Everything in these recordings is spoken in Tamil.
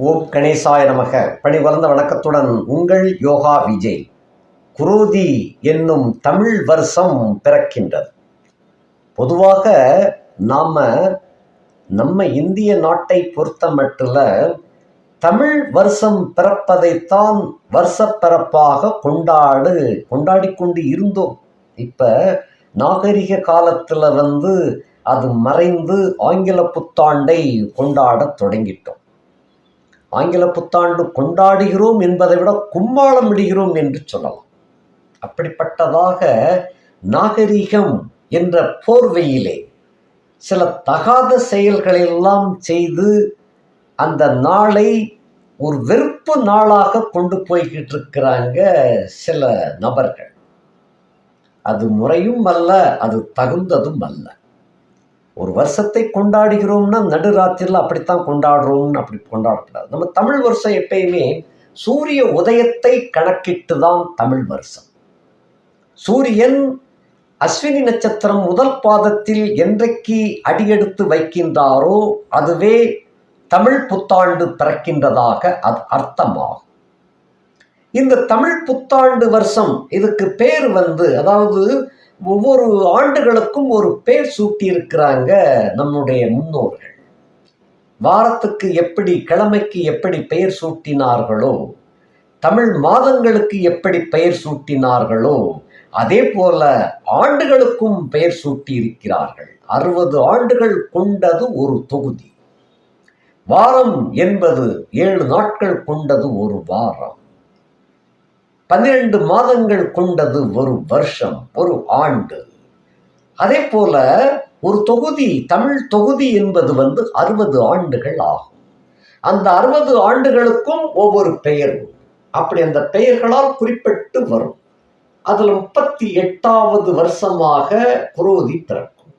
ஓம் கணேசாய நமக. பணிவளர்ந்த வணக்கத்துடன் உங்கள் யோகா விஜய் குரோதி என்னும் தமிழ் வருஷம் பிறக்கின்றது. பொதுவாக நாம் நம்ம இந்திய நாட்டை பொறுத்த மட்டில் தமிழ் வருஷம் பிறப்பதைத்தான் வருஷப்பிறப்பாக கொண்டாடு கொண்டாடி கொண்டு இருந்தோம். இப்போ நாகரிக காலத்தில் வந்து அது மறைந்து ஆங்கில புத்தாண்டை கொண்டாடத் தொடங்கிட்டோம். ஆங்கில புத்தாண்டு கொண்டாடுகிறோம் என்பதை விட கும்மாளம் இடுகிறோம் என்று சொல்லலாம். அப்படிப்பட்டதாக நாகரிகம் என்ற போர்வையிலே சில தகாத செயல்களெல்லாம் செய்து அந்த நாளை ஒரு வெறுப்பு நாளாக கொண்டு போய்கிட்டு இருக்கிறாங்க சில நபர்கள். அது முறையும் அல்ல அது தகுந்ததும் அல்ல. ஒரு வருஷத்தை கொண்டாடுகிறோம்னா நடுராத்திரியில் அப்படித்தான் கொண்டாடுறோம்னு அப்படி கொண்டாடக்கூடாது. நம்ம தமிழ் வருஷம் எப்பயுமே சூரிய உதயத்தை கணக்கிட்டு தான் தமிழ் வருஷம். சூரியன் அஸ்வினி நட்சத்திரம் முதல் பாதத்தில் என்றைக்கு அடியெடுத்து வைக்கின்றாரோ அதுவே தமிழ் புத்தாண்டு பிறக்கின்றதாக அது அர்த்தமாகும். இந்த தமிழ் புத்தாண்டு வருஷம் இதுக்கு பேர் வந்து அதாவது ஒவ்வொரு ஆண்டுகளுக்கும் ஒரு பேர் சூட்டியிருக்கிறாங்க நம்முடைய முன்னோர்கள். வாரத்துக்கு எப்படி கிழமைக்கு எப்படி பெயர் சூட்டினார்களோ தமிழ் மாதங்களுக்கு எப்படி பெயர் சூட்டினார்களோ அதே போல ஆண்டுகளுக்கும் பெயர் சூட்டியிருக்கிறார்கள். அறுபது ஆண்டுகள் கொண்டது ஒரு தொகுதி. வாரம் என்பது ஏழு நாட்கள் கொண்டது ஒரு வாரம். பன்னிரண்டு மாதங்கள் கொண்டது ஒரு வருஷம் ஒரு ஆண்டு. அதே போல ஒரு தொகுதி தமிழ் தொகுதி என்பது வந்து அறுபது ஆண்டுகள் ஆகும். அந்த அறுபது ஆண்டுகளுக்கும் ஒவ்வொரு பெயர். அப்படி அந்த பெயர்களால் குறிப்பிட்டு வரும். அதில் முப்பத்தி எட்டாவது வருஷமாக குரோதி பிறக்கும்.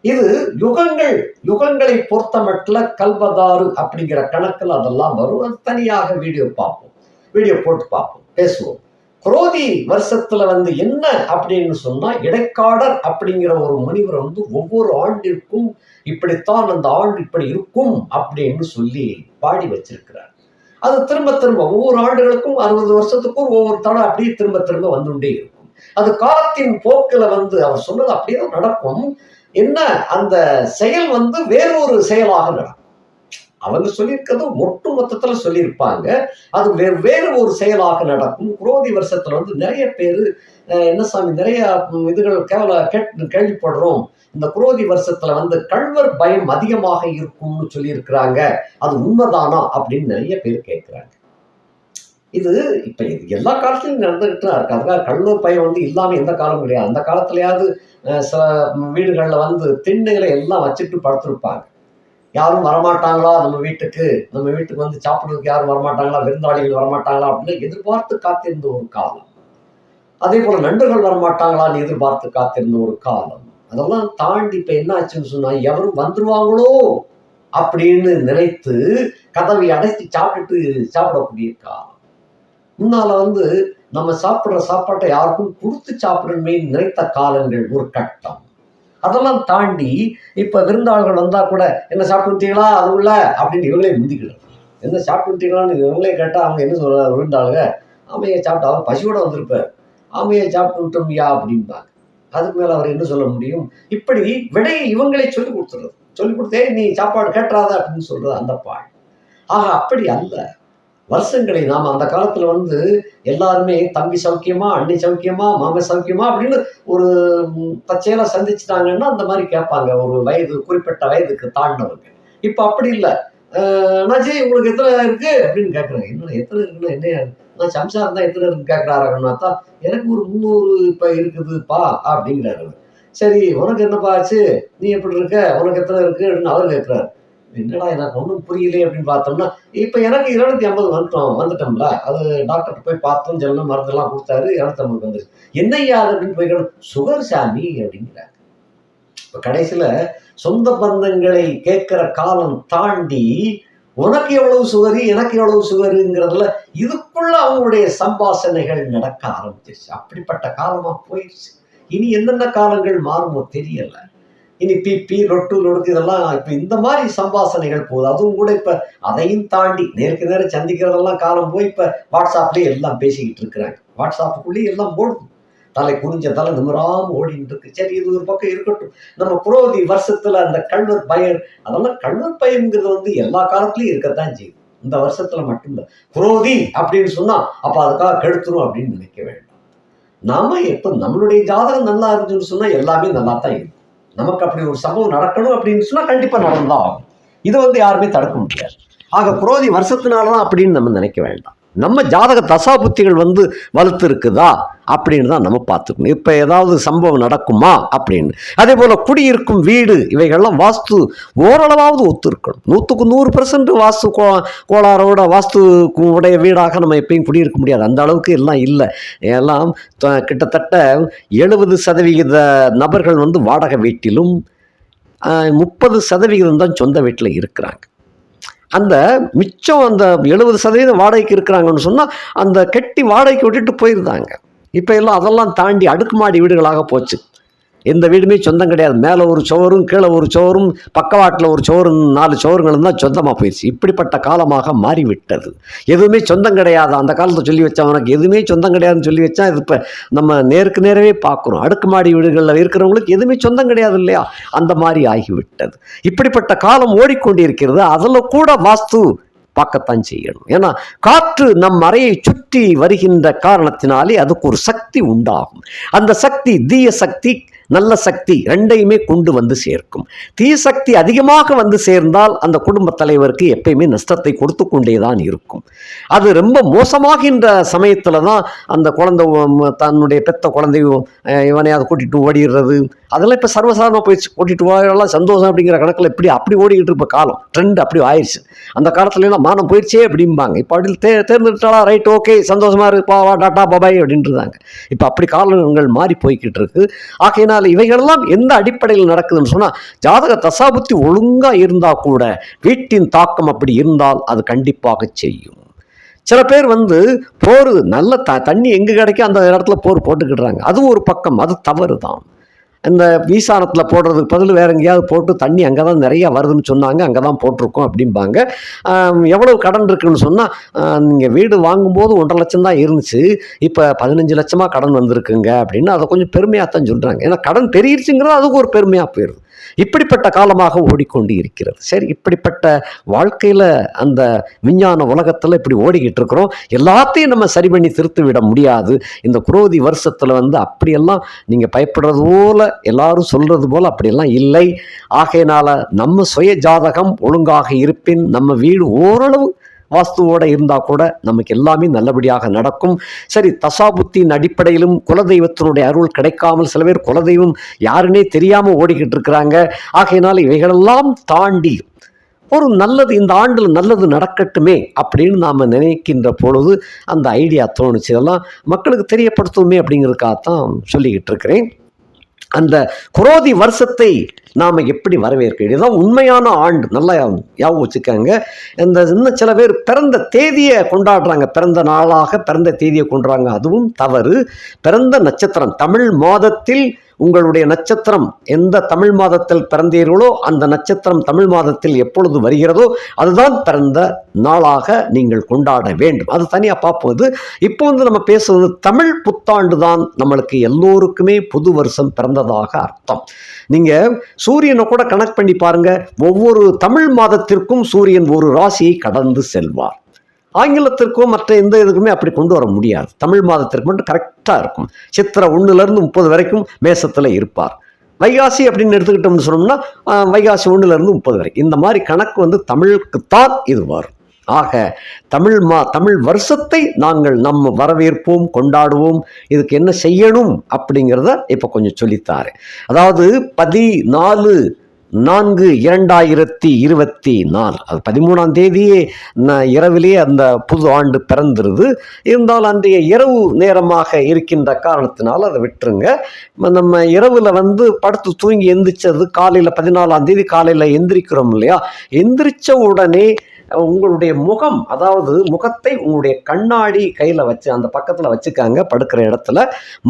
இது யுகங்கள் யுகங்களை பொறுத்தமட்டில் கல்பதாறு அப்படிங்கிற கணக்கில் அதெல்லாம் வரும். அது தனியாக வீடியோ பார்ப்போம். வீடியோ போட்டு பார்ப்போம் பேசுவோம். குரோதி வருஷத்துல வந்து என்ன அப்படின்னு சொன்னா இடைக்காடர் அப்படிங்கிற ஒரு முனிவர் வந்து ஒவ்வொரு ஆண்டிற்கும் இப்படித்தான் அந்த ஆண்டு இப்படி இருக்கும் அப்படின்னு சொல்லி பாடி வச்சிருக்கிறார். அது திரும்ப திரும்ப ஒவ்வொரு ஆண்டுகளுக்கும் அறுபது வருஷத்துக்கும் ஒவ்வொரு தடவை அப்படியே திரும்ப திரும்ப வந்துட்டே இருக்கும். அது காலத்தின் போக்கில் வந்து அவர் சொன்னது அப்படியே தான் நடக்கும். என்ன? அந்த செயல் வந்து வேறொரு செயலாக நடக்கும். அவங்க சொல்லியிருக்கிறது ஒட்டு மொத்தத்துல சொல்லியிருப்பாங்க. அது வெவ்வேறு ஒரு செயலாக நடக்கும். குரோதி வருஷத்துல வந்து நிறைய பேர் என்ன சாமி நிறைய இதுகள் கேவல கேட் கேள்விப்படுறோம். இந்த குரோதி வருஷத்துல வந்து கழ்வர் பயம் அதிகமாக இருக்கும்னு சொல்லியிருக்கிறாங்க. அது உண்மைதானா அப்படின்னு நிறைய பேர் கேட்குறாங்க. இது இப்ப இது எல்லா காலத்திலும் நடந்துகிட்டு தான் இருக்கு. அதுக்காக கள்வர் பயம் வந்து இல்லாம எந்த காலம் கிடையாது. அந்த காலத்துலயாவது சில வீடுகள்ல வந்து திண்ணைகளை எல்லாம் வச்சுட்டு படுத்திருப்பாங்க. யாரும் வரமாட்டாங்களா? நம்ம வீட்டுக்கு நம்ம வீட்டுக்கு வந்து சாப்பிட்றதுக்கு யாரும் வரமாட்டாங்களா? விருந்தாளிகள் வரமாட்டாங்களா? அப்படின்னு எதிர்பார்த்து காத்திருந்த ஒரு காலம். அதே போல நண்பர்கள் வரமாட்டாங்களான்னு எதிர்பார்த்து காத்திருந்த ஒரு காலம். அதெல்லாம் தாண்டி இப்ப என்ன ஆச்சுன்னு சொன்னா எவரும் வந்துருவாங்களோ? அப்படின்னு நினைத்து கதவை அடைத்து சாப்பிட்டுட்டு சாப்பிடக்கூடிய காலம். முன்னால வந்து நம்ம சாப்பிட்ற சாப்பாட்டை யாருக்கும் கொடுத்து சாப்பிடணுமே நினைத்த காலங்கள் ஒரு கட்டம். அதெல்லாம் தாண்டி இப்போ விருந்தாளர்கள் வந்தால் கூட என்ன சாப்பிட்டு அது உள்ள? அப்படின்னு இவங்களே முந்திக்கிடும். என்ன சாப்பிட்டு இவங்களே கேட்டால் அவங்க என்ன சொல்ற விருந்தாளுங்க? ஆமையை சாப்பிட்டு அவர் பசியோட வந்திருப்பார். ஆமையை சாப்பிட்டு விட்டோம்யா? அப்படிம்பாங்க. அதுக்கு மேலே அவர் என்ன சொல்ல முடியும்? இப்படி விடையை இவங்களே சொல்லி கொடுத்துறது சொல்லி கொடுத்தே நீ சாப்பாடு கேட்டுறாத அப்படின்னு சொல்கிறது அந்த பால் ஆக அப்படி அல்ல. வருஷங்களை நாம் அந்த காலத்துல வந்து எல்லாருமே தம்பி சௌக்கியமா அண்ணி சௌக்கியமா மாம சௌக்கியமா அப்படின்னு ஒரு தச்சையில சந்திச்சிட்டாங்கன்னா சந்திச்சுட்டாங்கன்னா அந்த மாதிரி கேட்பாங்க. ஒரு வயது குறிப்பிட்ட வயதுக்கு தாண்டவங்க. இப்ப அப்படி இல்லை. அண்ணாச்சி உங்களுக்கு எத்தனை இருக்கு? அப்படின்னு கேட்குறாங்க. என்ன எத்தனை இருக்குன்னா என்ன நான் சம்சாரம் தான் எத்தனை இருக்கு கேட்குறாருன்னா தான் எனக்கு ஒரு முந்நூறு இப்போ இருக்குதுப்பா அப்படிங்கிறாரு சரி உனக்கு என்னப்பா ஆச்சு? நீ எப்படி இருக்க? உனக்கு எத்தனை இருக்கு? அப்படின்னு அவர் கேட்குறாரு. என்னடா எனக்கு ஒன்றும் புரியலையே அப்படின்னு பார்த்தோம்னா இப்போ எனக்கு இருநூத்தி ஐம்பது வந்துட்டோம் வந்துட்டோம்ல. அது டாக்டர்கிட்ட போய் பார்த்தோம் ஜெல்லாம் மருந்தெல்லாம் கொடுத்தாரு இருநூத்தி ஐம்பது வந்துருச்சு என்னய்யா அது அப்படின்னு போய் கேட்டோம், சுகர் சாமி அப்படிங்கிறாங்க. இப்போ கடைசியில் சொந்த பந்தங்களை கேட்குற காலம் தாண்டி உனக்கு எவ்வளவு சுகரு எனக்கு எவ்வளவு சுகருங்கிறதுல இதுக்குள்ள அவங்களுடைய சம்பாஷணைகள் நடக்க ஆரம்பிச்சிருச்சு. அப்படிப்பட்ட காலமாக போயிடுச்சு இனி என்னென்ன காலங்கள் மாறுமோ தெரியலை. இனி பிபி லொட்டு லொடுக்கு இதெல்லாம் இப்போ இந்த மாதிரி சம்பாசனைகள் போகுது. அதுவும் கூட இப்போ அதையும் தாண்டி நேருக்கு நேரம் சந்திக்கிறதெல்லாம் காலம் போய் இப்போ வாட்ஸ்அப்லேயே எல்லாம் பேசிக்கிட்டு இருக்கிறாங்க. வாட்ஸ்அப்புக்குள்ளேயே எல்லாம் போடுது. தலை குனிஞ்ச தலை நிமிராம ஓடிட்டு இருக்கு சரி இது ஒரு பக்கம் இருக்கட்டும். நம்ம புரோதி வருஷத்துல அந்த கல்வர் பயர் அதெல்லாம் கல்வர் பயம்ங்கிறது வந்து எல்லா காலத்துலயும் இருக்கத்தான் செய்யும் இந்த வருஷத்துல மட்டும்தான். புரோதி அப்படின்னு சொன்னா அப்ப அதுக்காக கெடுத்துரும் அப்படின்னு நினைக்க வேண்டாம். நாம எப்ப நம்மளுடைய ஜாதகம் நல்லா இருந்துன்னு சொன்னா எல்லாமே நல்லா தான் இருக்கும் நமக்கு அப்படி ஒரு சம்பவம் நடக்கணும் அப்படின்னு சொன்னால் கண்டிப்பாக நடந்தான். இதை வந்து யாருமே தடுக்க முடியாது. ஆக புரோதி வருஷத்தினாலதான் அப்படின்னு நம்ம நினைக்க வேண்டாம். நம்ம ஜாதக தசா புத்திகள் வந்து வலுத்து இருக்குதா அப்படின்னு தான் நம்ம பார்த்துக்கணும். இப்போ ஏதாவது சம்பவம் நடக்குமா அப்படின்னு. அதே போல் குடியிருக்கும் வீடு இவைகள்லாம் வாஸ்து ஓரளவாவது ஒத்து இருக்கணும் நூற்றுக்கு நூறு பெர்சன்ட் வாஸ்து கோ கோளாரோட வாஸ்து உடைய வீடாக நம்ம எப்பயும் குடியிருக்க முடியாது. அந்த அளவுக்கு எல்லாம் இல்லை. எல்லாம் கிட்டத்தட்ட எழுபது சதவிகித நபர்கள் வந்து வாடகை வீட்டிலும் முப்பது சதவிகிதம் தான் சொந்த வீட்டில் இருக்கிறாங்க. அந்த மிச்சம் அந்த எழுபது சதவீதம் வாடகைக்கு இருக்கிறாங்கன்னு சொன்னால் அந்த கெட்டி வாடகைக்கு விட்டுட்டு போயிருந்தாங்க. இப்போ எல்லாம் அதெல்லாம் தாண்டி அடுக்குமாடி வீடுகளாக போச்சு. எந்த வீடுமே சொந்தம் கிடையாது. மேலே ஒரு சோறும் கீழே ஒரு சோறும் பக்கவாட்டில் ஒரு சோறும் நாலு சோறுங்களும் தான் சொந்தமாக போயிடுச்சு இப்படிப்பட்ட காலமாக மாறிவிட்டது. எதுவுமே சொந்தம் கிடையாது. அந்த காலத்தை சொல்லி வச்சவனுக்கு எதுவுமே சொந்தம் கிடையாதுன்னு சொல்லி வச்சா இது இப்போ நம்ம நேருக்கு நேரவே பார்க்குறோம் அடுக்குமாடி வீடுகளில் இருக்கிறவங்களுக்கு எதுவுமே சொந்தம் கிடையாது இல்லையா? அந்த மாதிரி ஆகிவிட்டது. இப்படிப்பட்ட காலம் ஓடிக்கொண்டிருக்கிறது. அதில் கூட வாஸ்து பார்க்கத்தான் செய்யணும். ஏன்னா காற்று நம் அறையை சுற்றி வருகின்ற காரணத்தினாலே அதுக்கு ஒரு சக்தி உண்டாகும். அந்த சக்தி தீய சக்தி நல்ல சக்தி ரெண்டையுமே கொண்டு வந்து சேர்க்கும். தீ சக்தி அதிகமாக வந்து சேர்ந்தால் அந்த குடும்ப தலைவருக்கு எப்பயுமே நஷ்டத்தை கொடுத்து கொண்டே தான் இருக்கும். அது ரொம்ப மோசமாகின்ற சமயத்தில் தான் அந்த குழந்தை தன்னுடைய பெத்த குழந்தையும் இவனை இவனையாவது கூட்டிட்டு ஓடிடுறது. அதெல்லாம் இப்போ சர்வசாதாரணமாக போயிடுச்சு கூட்டிட்டு போயெல்லாம் சந்தோஷம் அப்படிங்கிற கணக்கில் இப்படி அப்படி ஓடிக்கிட்டு இருப்ப காலம். ட்ரெண்ட் அப்படி ஆயிடுச்சு அந்த காலத்துல எல்லாம் மானம் போயிடுச்சே அப்படிம்பாங்க. இப்போ அப்படி தே தேர்ந்தெடுத்தாலா ரைட் ஓகே சந்தோஷமா இருப்பா டாட்டா பபாய் அப்படின்ட்டுருந்தாங்க இப்போ அப்படி காலங்கள் மாறி போய்கிட்டு இருக்கு. ஆகையினால இவைகளெல்லாம் எந்த அடிப்படையில் நடக்குதுன்னு சொன்னால் ஜாதக தசாபுத்தி ஒழுங்காக இருந்தால் கூட வீட்டின் தாக்கம் அப்படி இருந்தால் அது கண்டிப்பாக செய்யும். சில பேர் வந்து போர் நல்ல த தண்ணி எங்கே கிடைக்கும் அந்த இடத்துல போர் போட்டுக்கிடுறாங்க. அது ஒரு பக்கம் அது தவறு தான் இந்த வீசானத்தில் போடுறதுக்கு பதில் வேற எங்கேயாவது போட்டு தண்ணி அங்கே தான் நிறையா வருதுன்னு சொன்னாங்க அங்கே தான் போட்டிருக்கோம் அப்படிம்பாங்க. எவ்வளோ எவ்வளவு கடன் இருக்குன்னு சொன்னால் நீங்கள் வீடு வாங்கும்போது ஒன்றரை லட்சம் தான் இருந்துச்சு இப்போ பதினஞ்சு லட்சமாக கடன் வந்திருக்குங்க அப்படின்னு அதை கொஞ்சம் பெருமையாக தான் சொல்கிறாங்க ஏன்னா கடன் பெருகிருச்சுங்கிறது அதுக்கு ஒரு பெருமையாக போயிடுது. இப்படிப்பட்ட காலமாக ஓடிக்கொண்டு இருக்கிறது சரி இப்படிப்பட்ட வாழ்க்கையில் அந்த விஞ்ஞான உலகத்தில் இப்படி ஓடிக்கிட்டு இருக்கிறோம் எல்லாத்தையும் நம்ம சரி பண்ணி திருத்து விட முடியாது. இந்த குரோதி வருஷத்தில் வந்து அப்படியெல்லாம் நீங்கள் பயப்படுறது போல எல்லாரும் சொல்கிறது போல் அப்படியெல்லாம் இல்லை. ஆகையினால் நம்ம சுய ஜாதகம் ஒழுங்காக இருப்பின் நம்ம வீடு ஓரளவு வாஸ்துவோட இருந்தால் கூட நமக்கு எல்லாமே நல்லபடியாக நடக்கும். சரி தசாபுத்தியின் அடிப்படையிலும் குலதெய்வத்தினுடைய அருள் கிடைக்காமல் சில பேர் குலதெய்வம் யாருன்னே தெரியாமல் ஓடிக்கிட்டு இருக்கிறாங்க. ஆகையினால் இவைகளெல்லாம் தாண்டி ஒரு நல்லது இந்த ஆண்டில் நல்லது நடக்கட்டுமே அப்படின்னு நாம் நினைக்கின்ற பொழுது அந்த ஐடியா தோணுச்சு. இதெல்லாம் மக்களுக்கு தெரியப்படுத்துமே அப்படிங்கிறதுக்காகத்தான் சொல்லிக்கிட்டு இருக்கிறேன். அந்த குரோதி வருஷத்தை நாம் எப்படி வரவேற்க இதுதான் உண்மையான ஆண்டு. நல்லா ஞாபகம் வச்சுக்கோங்க. இந்த இன்னும் சில பேர் பிறந்த தேதியை கொண்டாடுறாங்க. பிறந்த நாளாக பிறந்த தேதியை கொண்டாடுறாங்க. அதுவும் தவறு. பிறந்த நட்சத்திரம். தமிழ் மாதத்தில் உங்களுடைய நட்சத்திரம் எந்த தமிழ் மாதத்தில் பிறந்தீர்களோ அந்த நட்சத்திரம் தமிழ் மாதத்தில் எப்பொழுது வருகிறதோ அதுதான் பிறந்த நாளாக நீங்கள் கொண்டாட வேண்டும். அது தனியாக பார்ப்போது. இப்போ வந்து நம்ம பேசுவது தமிழ் புத்தாண்டு தான் நம்மளுக்கு எல்லோருக்குமே புது வருஷம் பிறந்ததாக அர்த்தம். நீங்கள் சூரியனை கூட கனெக்ட் பண்ணி பாருங்கள் ஒவ்வொரு தமிழ் மாதத்திற்கும் சூரியன் ஒரு ராசியை கடந்து செல்வார். ஆங்கிலத்திற்கோ மற்ற எந்த இதுக்குமே அப்படி கொண்டு வர முடியாது. தமிழ் மாதத்திற்கு மட்டும் கரெக்டாக இருக்கும். சித்திரை ஒன்றுலேருந்து முப்பது வரைக்கும் மேசத்தில் இருப்பார். வைகாசி அப்படின்னு எடுத்துக்கிட்டோம்னு சொன்னோம்னா வைகாசி ஒன்றுலேருந்து முப்பது வரைக்கும். இந்த மாதிரி கணக்கு வந்து தமிழுக்குத்தான் இது வரும். ஆக தமிழ் மா தமிழ் வருஷத்தை நாங்கள் நம்ம வரவேற்போம் கொண்டாடுவோம் இதுக்கு என்ன செய்யணும் அப்படிங்கிறத இப்போ கொஞ்சம் சொல்லித்தாரு. அதாவது பதினாலு நான்கு இரண்டாயிரத்தி இருபத்தி நாலு. அது பதிமூணாம் தேதியே இரவிலே அந்த புது ஆண்டு பிறந்துருது. இருந்தாலும் அன்றைய இரவு நேரமாக இருக்கின்ற காரணத்தினால் அதை விட்டுருங்க. நம்ம இரவில் வந்து படுத்து தூங்கி எந்திரிச்சது காலையில் பதினாலாம் தேதி காலையில் எந்திரிக்கிறோம் இல்லையா? எந்திரிச்ச உடனே உங்களுடைய முகம் அதாவது முகத்தை உங்களுடைய கண்ணாடி கையில் வச்சு அந்த பக்கத்தில் வச்சுக்காங்க படுக்கிற இடத்துல.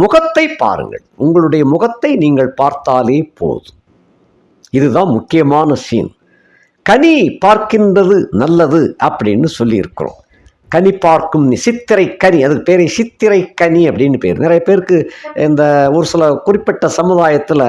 முகத்தை பாருங்கள். உங்களுடைய முகத்தை நீங்கள் பார்த்தாலே போதும். இதுதான் முக்கியமான சீன் கனி பார்க்கின்றது நல்லது அப்படின்னு சொல்லியிருக்கிறோம். கனி பார்க்கும் சித்திரை கனி. அதுக்கு பேர் சித்திரை கனி அப்படின்னு பேர். நிறைய பேருக்கு இந்த ஒரு சில குறிப்பிட்ட சமுதாயத்தில்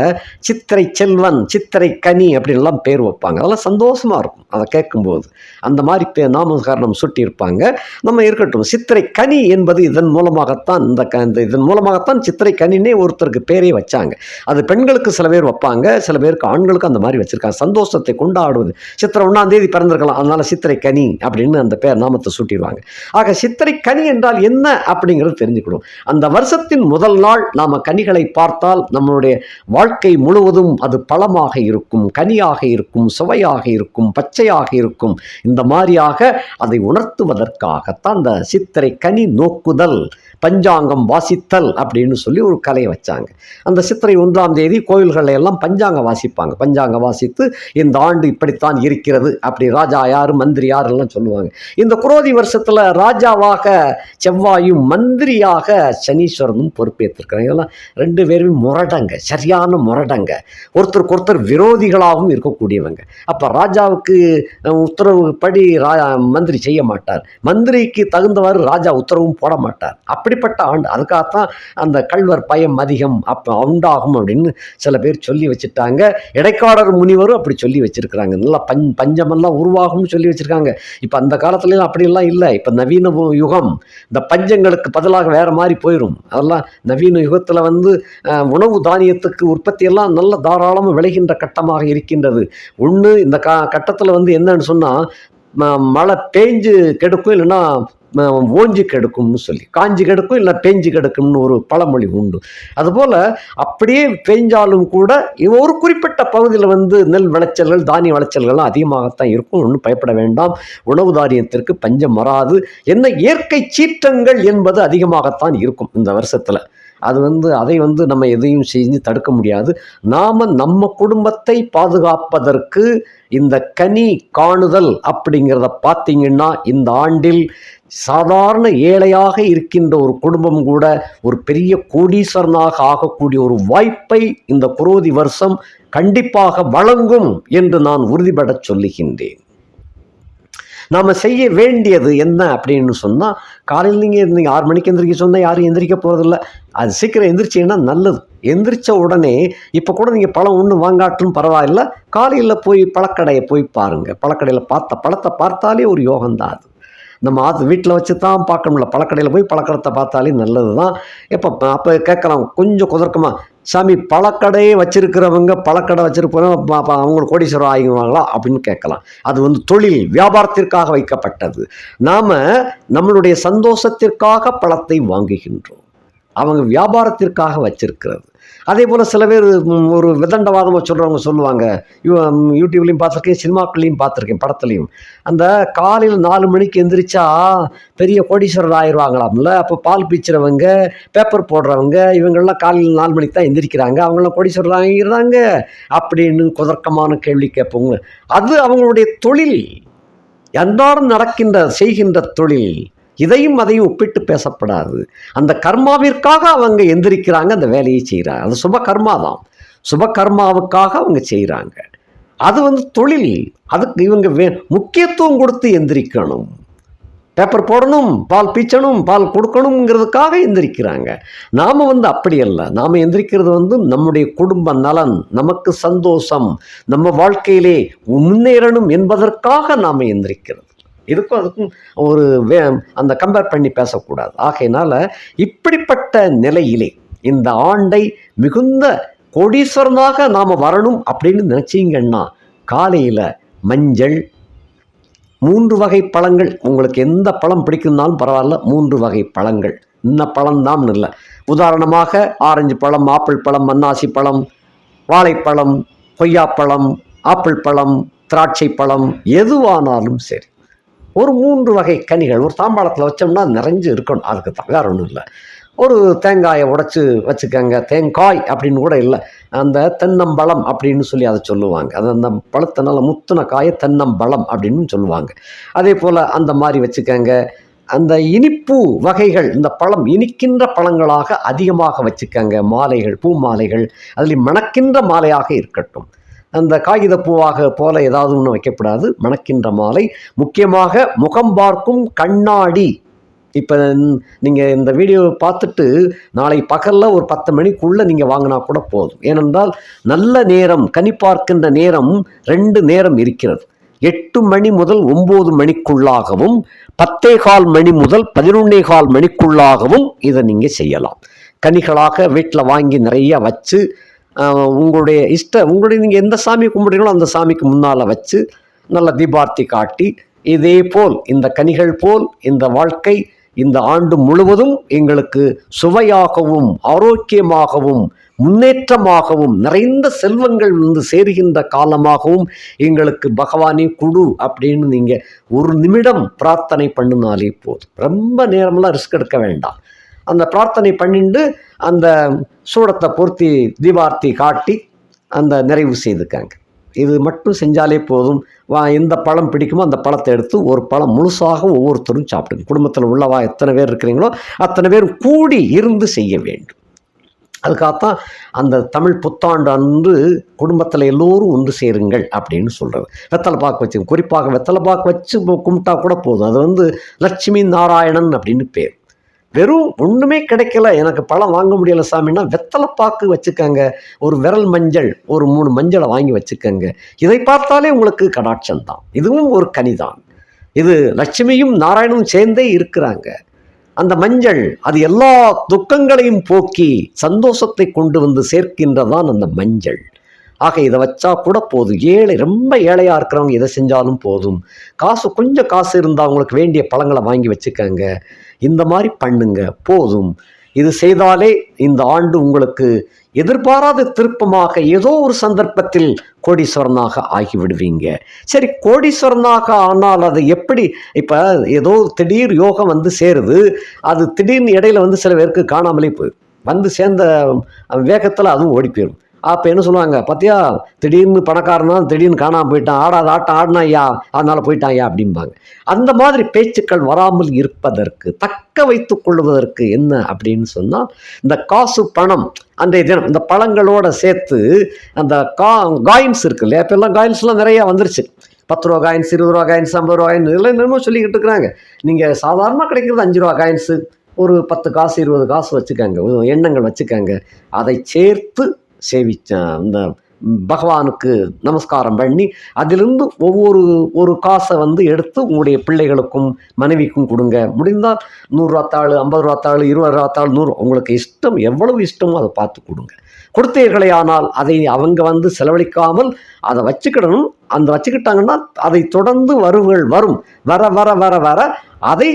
சித்திரை செல்வன் சித்திரை கனி அப்படின்லாம் பேர் வைப்பாங்க. அதெல்லாம் சந்தோஷமாக இருக்கும். அதை கேட்கும்போது அந்த மாதிரி பே நாமகாரணம் சுட்டியிருப்பாங்க நம்ம இருக்கட்டும். சித்திரை கனி என்பது இதன் மூலமாகத்தான் இந்த க இந்த இதன் மூலமாகத்தான் சித்திரை கனின்னே ஒருத்தருக்கு பேரே வச்சாங்க. அது பெண்களுக்கு சில பேர் வைப்பாங்க. சில பேருக்கு ஆண்களுக்கு அந்த மாதிரி வச்சுருக்காங்க. சந்தோஷத்தை கொண்டாடுவது. சித்திரை ஒன்றாம் தேதி பிறந்திருக்கலாம். அதனால் சித்திரை கனி அப்படின்னு அந்த பேர் நாமத்தை சூட்டிடுவாங்க. ஆக சித்திரை கனி என்றால் என்ன அப்படிங்கிறது தெரிஞ்சுக்கணும். அந்த வருஷத்தின் முதல் நாள் நாம கனிகளை பார்த்தால் நம்மளுடைய வாழ்க்கை முழுவதும் அது பழமாக இருக்கும் கனியாக இருக்கும் சுவையாக இருக்கும் பச்சையாக இருக்கும். இந்த மாதிரியாக அதை உணர்த்துவதற்காகத்தான் அந்த சித்திரை கனி நோக்குதல் பஞ்சாங்கம் வாசித்தல் அப்படின்னு சொல்லி ஒரு கலையை வச்சாங்க. அந்த சித்திரை ஒன்றாம் தேதி கோயில்களில் எல்லாம் பஞ்சாங்கம் வாசிப்பாங்க. பஞ்சாங்கம் வாசித்து இந்த ஆண்டு இப்படித்தான் இருக்கிறது அப்படி ராஜா யார் மந்திரி யார் எல்லாம் சொல்லுவாங்க. இந்த குரோதி வருஷத்தில் ராஜாவாக செவ்வாயும் மந்திரியாக சனீஸ்வரனும் பொறுப்பேற்றிருக்கிறாங்க இதெல்லாம் ரெண்டு பேருமே முரடங்க சரியான முரடங்க. ஒருத்தருக்கு ஒருத்தர் விரோதிகளாகவும் இருக்கக்கூடியவங்க. அப்போ ராஜாவுக்கு உத்தரவு படி ராஜா மந்திரி செய்ய மாட்டார். மந்திரிக்கு தகுந்தவாறு ராஜா உத்தரவும் போட மாட்டார். அப்படி அப்படிப்பட்ட ஆண்டு? அதுக்காகத்தான் அந்த கள்வர் பயம் அதிகம் அப்போ உண்டாகும் அப்படின்னு சில பேர் சொல்லி வச்சுட்டாங்க. இடைக்காடர் முனிவரும் அப்படி சொல்லி வச்சிருக்கிறாங்க. நல்லா பஞ் பஞ்சமெல்லாம் உருவாகும்னு சொல்லி வச்சுருக்காங்க. இப்போ அந்த காலத்துலலாம் அப்படிலாம் இல்லை. இப்போ நவீன யுகம் இந்த பஞ்சங்களுக்கு பதிலாக வேறு மாதிரி போயிடும் அதெல்லாம் நவீன யுகத்தில் வந்து உணவு தானியத்துக்கு உற்பத்தியெல்லாம் நல்ல தாராளமாக விளைகின்ற கட்டமாக இருக்கின்றது. ஒன்று இந்த கா கட்டத்தில் வந்து என்னன்னு சொன்னால் மழை பேஞ்சு கெடுக்கும் இல்லைன்னா ஓஞ்சி கெடுக்கும்னு சொல்லி. காஞ்சி கெடுக்கும் இல்லை பேஞ்சு கெடுக்கும்னு ஒரு பழமொழி உண்டு. அதுபோல் அப்படியே பெஞ்சாலும் கூட ஒரு குறிப்பிட்ட பகுதியில் வந்து நெல் விளைச்சல்கள் தானிய விளைச்சல்கள்லாம் அதிகமாகத்தான் இருக்கும். ஒன்றும் பயப்பட வேண்டாம். உணவு தானியத்திற்கு பஞ்சம் வராது. என்ன இயற்கை சீற்றங்கள் என்பது அதிகமாகத்தான் இருக்கும் இந்த வருஷத்தில். அது வந்து அதை வந்து நம்ம எதையும் செஞ்சு தடுக்க முடியாது. நாம் நம்ம குடும்பத்தை பாதுகாப்பதற்கு இந்த கனி காணுதல் அப்படிங்கிறத பார்த்தீங்கன்னா இந்த ஆண்டில் சாதாரண ஏழையாக இருக்கின்ற ஒரு குடும்பம் கூட ஒரு பெரிய கோடீஸ்வரனாக ஆகக்கூடிய ஒரு வாய்ப்பை இந்த குரோதி வருஷம் கண்டிப்பாக வழங்கும் என்று நான் உறுதிபடச் சொல்லுகின்றேன். நாம் செய்ய வேண்டியது என்ன அப்படின்னு சொன்னால் காலையில் நீங்கள் நீங்கள் ஆறு மணிக்கு எந்திரிக்க சொன்னால் யாரும் எந்திரிக்க போகிறதில்ல அது சீக்கிரம் எந்திரிச்சிங்கன்னா நல்லது. எந்திரிச்ச உடனே இப்போ கூட நீங்கள் பழம் ஒன்று வாங்காட்டும் பரவாயில்ல. காலையில் போய் பழக்கடையை போய் பாருங்கள் பழக்கடையில் பார்த்த பழத்தை பார்த்தாலே ஒரு யோகம்தான் அது. நம்ம ஆத்து வீட்டில் வச்சு தான் பார்க்கணும்ல. பழக்கடையில் போய் பழக்கடத்தை பார்த்தாலே நல்லது தான் எப்போ அப்போ கேட்கலாம் கொஞ்சம் குதர்க்கமாக சாமி பழக்கடையே வச்சிருக்கிறவங்க பழக்கடை வச்சிருக்கிறவங்க அவங்களுக்கு அவங்க கோடீஸ்வரம் ஆகிடுவாங்களா அப்படின்னு கேட்கலாம். அது வந்து தொழில் வியாபாரத்திற்காக வைக்கப்பட்டது. நாம் நம்மளுடைய சந்தோஷத்திற்காக பழத்தை வாங்குகின்றோம். அவங்க வியாபாரத்திற்காக வச்சிருக்கிறது. அதே போல் சில பேர் ஒரு விதண்டவாதமாக சொல்கிறவங்க சொல்லுவாங்க. யூ யூடியூப்லேயும் பார்த்துருக்கேன் சினிமாக்கள்லையும் பார்த்துருக்கேன் படத்துலையும். அந்த காலையில் நாலு மணிக்கு எந்திரிச்சா பெரிய கோடீஸ்வரர் ஆயிடுவாங்களாம்ல அப்போ பால் பீச்சுறவங்க பேப்பர் போடுறவங்க இவங்கெல்லாம் காலையில் நாலு மணிக்கு தான் எந்திரிக்கிறாங்க. அவங்களாம் கோடீஸ்வரர் ஆகிடுறாங்க அப்படின்னு குதர்க்கமான கேள்வி கேட்பவங்க அது அவங்களுடைய தொழில். அன்றாடம் நடக்கின்ற செய்கின்ற தொழில். இதையும் அதையும் ஒப்பிட்டு பேசப்படாது. அந்த கர்மாவிற்காக அவங்க எந்திரிக்கிறாங்க அந்த வேலையை செய்கிறாங்க. அது சுப கர்மா தான் சுப கர்மாவுக்காக அவங்க செய்கிறாங்க. அது வந்து தொழில். அதுக்கு இவங்க வே முக்கியத்துவம் கொடுத்து எந்திரிக்கணும். பேப்பர் போடணும் பால் பீச்சணும் பால் கொடுக்கணுங்கிறதுக்காக எந்திரிக்கிறாங்க. நாம் வந்து அப்படி அல்ல. நாம் எந்திரிக்கிறது வந்து நம்முடைய குடும்ப நலன் நமக்கு சந்தோஷம் நம்ம வாழ்க்கையிலே முன்னேறணும் என்பதற்காக நாம் எந்திரிக்கிறது. இதுக்கும் அதுக்கும் ஒரு வே அந்த கம்பேர் பண்ணி பேசக்கூடாது. ஆகையினால் இப்படிப்பட்ட நிலையிலே இந்த ஆண்டை மிகுந்த கோடீஸ்வரனாக நாம் வரணும் அப்படின்னு நினச்சிங்கன்னா காலையில் மஞ்சள் மூன்று வகை பழங்கள் உங்களுக்கு எந்த பழம் பிடிக்குன்னாலும் பரவாயில்ல மூன்று வகை பழங்கள். இன்ன பழம்தான் இல்லை. உதாரணமாக ஆரஞ்சு பழம் ஆப்பிள் பழம் அன்னாசி பழம் வாழைப்பழம் கொய்யாப்பழம் ஆப்பிள் பழம் திராட்சை பழம் எதுவானாலும் சரி. ஒரு மூன்று வகை கனிகள் ஒரு தாம்பாளத்தில் வச்சோம்னா நிறைஞ்சு இருக்கணும். அதுக்கு தான் ஒன்றும் இல்லை. ஒரு தேங்காயை உடைச்சி வச்சுக்கோங்க தேங்காய் அப்படின்னு கூட இல்லை. அந்த தென்னம்பழம் அப்படின்னு சொல்லி அதை சொல்லுவாங்க. அது அந்த பழத்தினால முத்தின காயை தென்னம்பழம் அப்படின்னு சொல்லுவாங்க. அதே போல் அந்த மாதிரி வச்சுக்கோங்க. அந்த இனிப்பு வகைகள் இந்த பழம் இனிக்கின்ற பழங்களாக அதிகமாக வச்சுக்கோங்க. மாலைகள் பூ மாலைகள் அதில் மணக்கின்ற மாலையாக இருக்கட்டும். அந்த காகித பூவாக போல ஏதாவது ஒன்று வைக்கப்படாது. மணக்கின்ற மாலை. முக்கியமாக முகம் பார்க்கும் கண்ணாடி. இப்போ நீங்கள் இந்த வீடியோவை பார்த்துட்டு நாளை பகலில் ஒரு பத்து மணிக்குள்ளே நீங்கள் வாங்கினா கூட போதும். ஏனென்றால் நல்ல நேரம் கனி பார்க்கின்ற நேரம் ரெண்டு நேரம் இருக்கிறது. எட்டு மணி முதல் ஒம்பது மணிக்குள்ளாகவும் பத்தே கால் மணி முதல் பதினொன்னே கால் மணிக்குள்ளாகவும் இதை நீங்கள் செய்யலாம். கனிகளாக வீட்டில் வாங்கி நிறைய வச்சு உங்களுடைய இஷ்ட உங்களுடைய நீங்கள் எந்த சாமி கும்பிடுறீங்களோ அந்த சாமிக்கு முன்னால் வச்சு நல்ல தீபார்த்தி காட்டி இதே போல் இந்த கனிகள் போல் இந்த வாழ்க்கை இந்த ஆண்டு முழுவதும் எங்களுக்கு சுவையாகவும் ஆரோக்கியமாகவும் முன்னேற்றமாகவும் நிறைந்த செல்வங்கள் வந்து சேருகின்ற காலமாகவும் எங்களுக்கு பகவானே குடு அப்படின்னு நீங்கள் ஒரு நிமிடம் பிரார்த்தனை பண்ணினாலே போதும். ரொம்ப நேரமெல்லாம் ரிஸ்க் எடுக்க வேண்டாம். அந்த பிரார்த்தனை பண்ணிண்டு அந்த சூடத்தை பொருத்தி தீபார்த்தி காட்டி அந்த நிறைவு செய்துக்காங்க. இது மட்டும் செஞ்சாலே போதும். வா எந்த பழம் பிடிக்குமோ அந்த பழத்தை எடுத்து ஒரு பழம் முழுசாக ஒவ்வொருத்தரும் சாப்பிடுங்க. குடும்பத்தில் உள்ளவா எத்தனை பேர் இருக்கிறீங்களோ அத்தனை பேர் கூடி இருந்து செய்ய வேண்டும். அதுக்காகத்தான் அந்த தமிழ் புத்தாண்டு அன்று குடும்பத்தில் எல்லோரும் ஒன்று சேருங்கள் அப்படின்னு சொல்கிறது வெத்தலை பாக்கு வச்சு குறிப்பாக வெத்தலை பாக்கு வச்சு கும்பிட்டா கூட போதும். அது வந்து லட்சுமி நாராயணன் அப்படின்னு பேர். வெறும் ஒன்றுமே கிடைக்கல. எனக்கு பழம் வாங்க முடியலை சாமின்னா வெத்தலை பாக்கு வச்சுக்கோங்க. ஒரு விரல் மஞ்சள் ஒரு மூணு மஞ்சளை வாங்கி வச்சுக்கோங்க. இதை பார்த்தாலே உங்களுக்கு கடாட்சம் தான். இதுவும் ஒரு கனிதான். இது லட்சுமியும் நாராயணனும் சேர்ந்தே இருக்கிறாங்க. அந்த மஞ்சள் அது எல்லா துக்கங்களையும் போக்கி சந்தோஷத்தை கொண்டு வந்து சேர்க்கின்றதான் அந்த மஞ்சள். ஆக இதை வச்சா கூட போதும். ஏழை ரொம்ப ஏழையாக இருக்கிறவங்க இதை செஞ்சாலும் போதும். காசு கொஞ்சம் காசு இருந்தால் அவங்களுக்கு வேண்டிய பழங்களை வாங்கி வச்சுக்கோங்க. இந்த மாதிரி பண்ணுங்க. போதும். இது செய்தாலே இந்த ஆண்டு உங்களுக்கு எதிர்பாராத திருப்பமாக ஏதோ ஒரு சந்தர்ப்பத்தில் கோடீஸ்வரனாக ஆகிவிடுவீங்க. சரி கோடீஸ்வரனாக ஆனால் அது எப்படி? இப்போ ஏதோ திடீர் யோகம் வந்து சேருது. அது திடீர்னு இடையில வந்து சில பேருக்கு காணாமலே போயிடும். வந்து சேர்ந்த வேகத்தில் அதுவும் ஓடி போயிடும். அப்போ என்ன சொல்லுவாங்க? பார்த்தியா திடீர்னு பணக்காரனா திடீர்னு காணாமல் போயிட்டான். ஆடாத ஆட்டம் ஆடினா ஐயா அதனால் போயிட்டான் ஐயா அப்படிம்பாங்க. அந்த மாதிரி பேச்சுக்கள் வராமல் இருப்பதற்கு தக்க வைத்து கொள்வதற்கு என்ன அப்படின்னு சொன்னால் இந்த காசு பணம் அன்றைய தினம் இந்த பழங்களோட சேர்த்து அந்த கா காயின்ஸ் இருக்கு இல்லையா? இப்போ எல்லாம் காயின்ஸ்லாம் நிறையா வந்துருச்சு. பத்து ரூபா காயின்ஸ் இருபது ரூபா காயின்ஸ் ஐம்பது ரூபா காயின் இதெல்லாம் என்னமோ சொல்லிக்கிட்டு இருக்கிறாங்க. நீங்கள் சாதாரணமாக கிடைக்கிறது அஞ்சு ரூபா காயின்ஸு ஒரு பத்து காசு இருபது காசு வச்சுக்கோங்க. எண்ணங்கள் வச்சுக்கோங்க. அதை சேர்த்து சேவிச்ச அந்த பகவானுக்கு நமஸ்காரம் பண்ணி அதிலிருந்து ஒவ்வொரு ஒரு காசை வந்து எடுத்து உங்களுடைய பிள்ளைகளுக்கும் மனைவிக்கும் கொடுங்க. முடிந்தால் நூறுரூவா தாள் ஐம்பது ரூபா தாள் இருபது ரூபா தாள் நூறு உங்களுக்கு இஷ்டம் எவ்வளவு இஷ்டமோ அதை பார்த்து கொடுங்க. கொடுத்தீர்களே ஆனால் அதை அவங்க வந்து செலவழிக்காமல் அதை வச்சுக்கிடணும். அந்த வச்சுக்கிட்டாங்கன்னா அதை தொடர்ந்து வருவுகள் வரும். வர வர வர வர அதை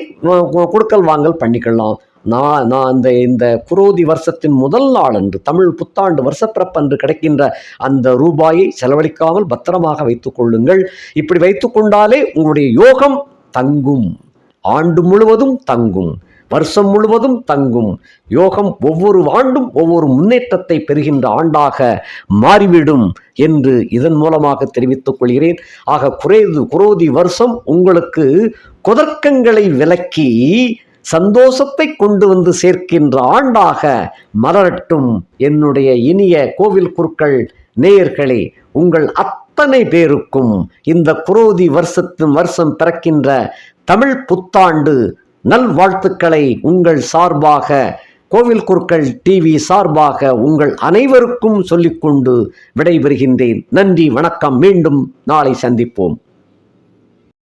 கொடுக்கல் வாங்கல் பண்ணிக்கலாம். நான் நான் இந்த இந்த குரோதி வருஷத்தின் முதல் நாள் அன்று தமிழ் புத்தாண்டு வருஷப்பிறப்பன்று கிடைக்கின்ற அந்த ரூபாயை செலவழிக்காமல் பத்திரமாக வைத்துக் கொள்ளுங்கள். இப்படி வைத்துக்கொண்டாலே உங்களுடைய யோகம் தங்கும். ஆண்டு முழுவதும் தங்கும். வருஷம் முழுவதும் தங்கும். யோகம் ஒவ்வொரு ஆண்டும் ஒவ்வொரு முன்னேற்றத்தை பெறுகின்ற ஆண்டாக மாறிவிடும் என்று இதன் மூலமாக தெரிவித்துக் கொள்கிறேன். ஆக குறைது குரோதி வருஷம் உங்களுக்கு குதர்க்கங்களை விலக்கி சந்தோஷத்தை கொண்டு வந்து சேர்க்கின்ற ஆண்டாக மலரட்டும் என்னுடைய இனிய கோவில் குருக்கள் நேயர்களே உங்கள் அத்தனை பேருக்கும் இந்த குரோதி வருஷத்தின் வருஷம் பிறக்கின்ற தமிழ் புத்தாண்டு நல்வாழ்த்துக்களை உங்கள் சார்பாக கோவில் குருக்கள் டிவி சார்பாக உங்கள் அனைவருக்கும் சொல்லிக்கொண்டு விடைபெறுகின்றேன். நன்றி வணக்கம். மீண்டும் நாளை சந்திப்போம்.